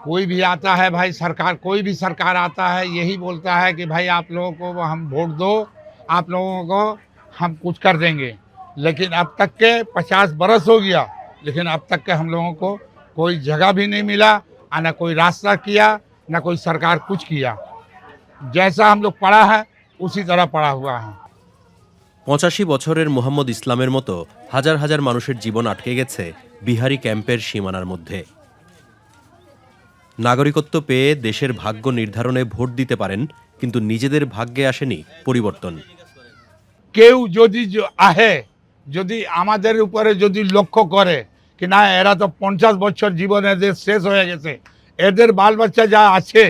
कोई भी आता है भाई सरकार कोई भी सरकार आता है यही बोलता है कि भाई आप लोगों को हम वोट दो आप लोगों को हम कुछ कर देंगे लेकिन अब तक के पचास बरस हो गया लेकिन अब तक के हम लोगों को कोई जगह भी नहीं मिला और न कोई रास्ता किया न कोई सरकार कुछ किया जैसा हम लोग पढ़ा है उसी तरह पड़ा हुआ है পঁচাশি বছরের মোহাম্মদ ইসলামের মতো হাজার হাজার মানুষের জীবন আটকে গেছে বিহারি ক্যাম্পের সীমানার মধ্যে নাগরিকত্ব পেয়ে দেশের ভাগ্য নির্ধারণে ভোট দিতে পারেন কিন্তু নিজেদের ভাগ্যে আসেনি পরিবর্তন। কেউ যদি আহে যদি আমাদের উপরে যদি লক্ষ্য করে কি না এরা তো পঞ্চাশ বছর জীবন এদের শেষ হয়ে গেছে। এদের বাল বাচ্চা যা আছে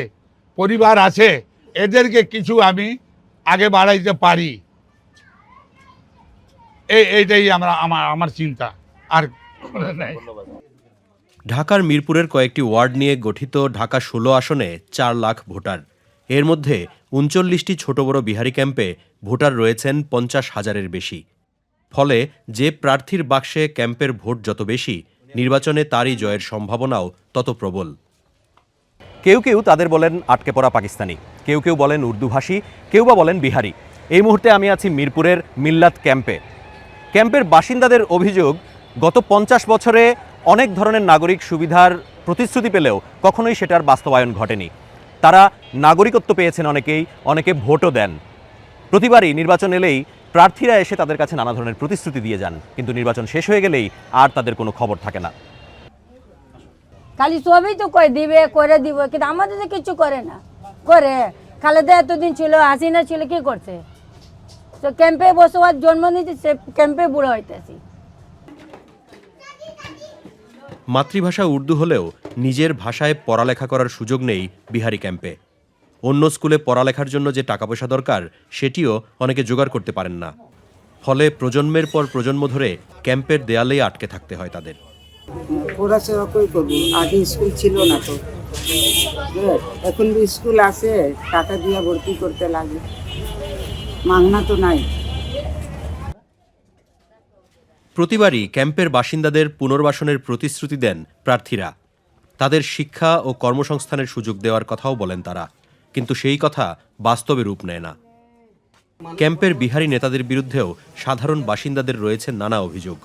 পরিবার আছে এদেরকে কিছু আমি আগে বাড়াইতে পারি। এই এইটাই আমরা আমার আমার চিন্তা। আর নাই ঢাকার মিরপুরের কয়েকটি ওয়ার্ড নিয়ে গঠিত ঢাকা ষোলো আসনে চার লাখ ভোটার। এর মধ্যে উনচল্লিশটি ছোট বড় বিহারি ক্যাম্পে ভোটার রয়েছেন পঞ্চাশ হাজারের বেশি। ফলে যে প্রার্থীর বাক্সে ক্যাম্পের ভোট যত বেশি, নির্বাচনে তারই জয়ের সম্ভাবনাও তত প্রবল। কেউ কেউ তাদের বলেন আটকে পড়া পাকিস্তানি, কেউ কেউ বলেন উর্দুভাষী কেউ বা বলেন বিহারি। এই মুহূর্তে আমি আছি মিরপুরের মিল্লাত ক্যাম্পে। ক্যাম্পের বাসিন্দাদের অভিযোগ, গত পঞ্চাশ বছরে অনেক ধরনের নাগরিক সুবিধার প্রতিশ্রুতি পেলেও কখনোই সেটার বাস্তবায়ন ঘটেনি। তারা নাগরিকত্ব পেয়েছেন অনেকেই, অনেকে ভোটও দেন। প্রতিবারই নির্বাচন এলেই প্রার্থীরা এসে তাদের কাছে নানা ধরনের প্রতিশ্রুতি দিয়ে যান, কিন্তু নির্বাচন শেষ হয়ে গেলেই আর তাদের কোনো খবর থাকে না। খালি সবই তো করে দিবে, করে দিব, কিন্তু আমাদের তো কিছু করে না। করে। খালেদা এতদিন ছিল, হাসিনা ছিল, কি করছে? তো ক্যাম্পে বসবাস, জন্ম নিয়েছে, সে ক্যাম্পে বুড়ো হইতেছি। মাতৃভাষা উর্দু হলেও নিজের ভাষায় পড়ালেখা করার সুযোগ নেই বিহারি ক্যাম্পে। অন্য স্কুলে পড়ালেখার জন্য যে টাকা পয়সা দরকার সেটিও অনেকে জোগাড় করতে পারেন না। ফলে প্রজন্মের পর প্রজন্ম ধরে ক্যাম্পের দেয়ালেই আটকে থাকতে হয় তাদের। আগে স্কুল ছিল না তো। হ্যাঁ, এখন স্কুল আছে টাকা দিয়ে ভর্তি করতে লাগে। মাগনা তো নাই। প্রতিবারই ক্যাম্পের বাসিন্দাদের পুনর্বাসনের প্রতিশ্রুতি দেন প্রার্থীরা। তাদের শিক্ষা ও কর্মসংস্থানের সুযোগ দেওয়ার কথাও বলেন তারা। কিন্তু সেই কথা বাস্তবে রূপ নেয় না। ক্যাম্পের বিহারি নেতাদের বিরুদ্ধেও সাধারণ বাসিন্দাদের রয়েছে নানা অভিযোগ।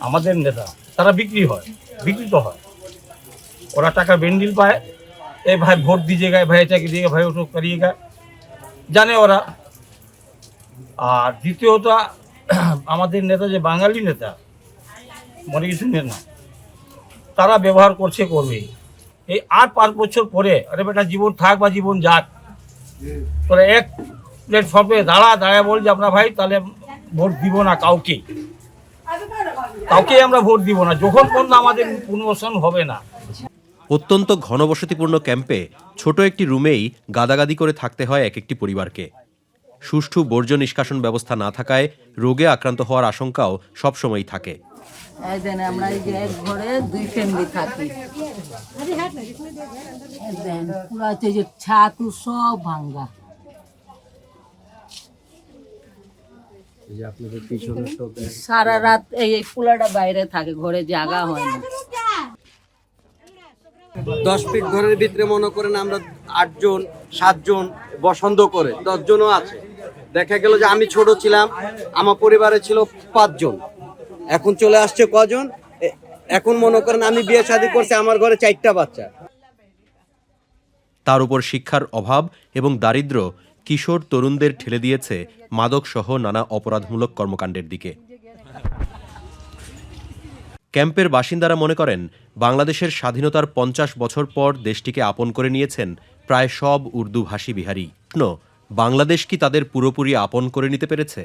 আমাদের নেতা, তারা বিক্রি হয় বিকৃত হয়। ওরা টাকা বেন্ডিল পায়, এ ভাই ভোট দিজেগা ভাই এটাকে দিয়ে ভাই ওসব করিয়েগা জানে ওরা। আর দ্বিতীয়টা আমাদের নেতা যে বাঙালি নেতা, মনে কিছু না, তারা ব্যবহার করছে করবে। এই আর পাঁচ বছর পরে, আরে বেটা জীবন থাক বা জীবন যাক, তোরা এক প্ল্যাটফর্মে দাঁড়া দাঁড়ায় বল যে আমরা ভাই, তাহলে ভোট দিব না কাউকে। কাউকে আমরা ভোট দিব না, যখন পর্যন্ত আমাদের পুনর্বাসন হবে না। অত্যন্ত ঘনবসতিপূর্ণ ক্যাম্পে ছোট একটি রুমেই গাদাগাদি করে থাকতে হয় এক একটি পরিবারকে। সুষ্ঠু বর্জ্য নিষ্কাশন ব্যবস্থা না থাকায় রোগে আক্রান্ত হওয়ার আশঙ্কাও সবসময়ই থাকে। আমরা এক ঘরে দুই ফ্যামিলি থাকি। এই দেন পুরো হচ্ছে যে ছাতু সব ভাঙ্গা। সারা রাত এই পোলাটা বাইরে থাকে ঘরে জায়গা হয় না। দশ ফিট ঘরের ভিতরে মনে করেন আমরা আটজন সাতজন বসন্ত করে দশজনও আছে। দেখা গেল যে আমি ছোট ছিলাম, আমার পরিবারে ছিল পাঁচজন। এখন চলে আসছে কজন? এখন মনে করেন আমি বিয়ে শাদী করছি, আমার ঘরে চারটা বাচ্চা। তার উপর শিক্ষার অভাব এবং দারিদ্র কিশোর তরুণদের ঠেলে দিয়েছে মাদকসহ নানা অপরাধমূলক কর্মকাণ্ডের দিকে। ক্যাম্পের বাসিন্দারা মনে করেন, বাংলাদেশের স্বাধীনতার পঞ্চাশ বছর পর দেশটিকে আপন করে নিয়েছেন প্রায় সব উর্দুভাষী বিহারি। বাংলাদেশ কি তাদের পুরোপুরি আপন করে নিতে পেরেছে?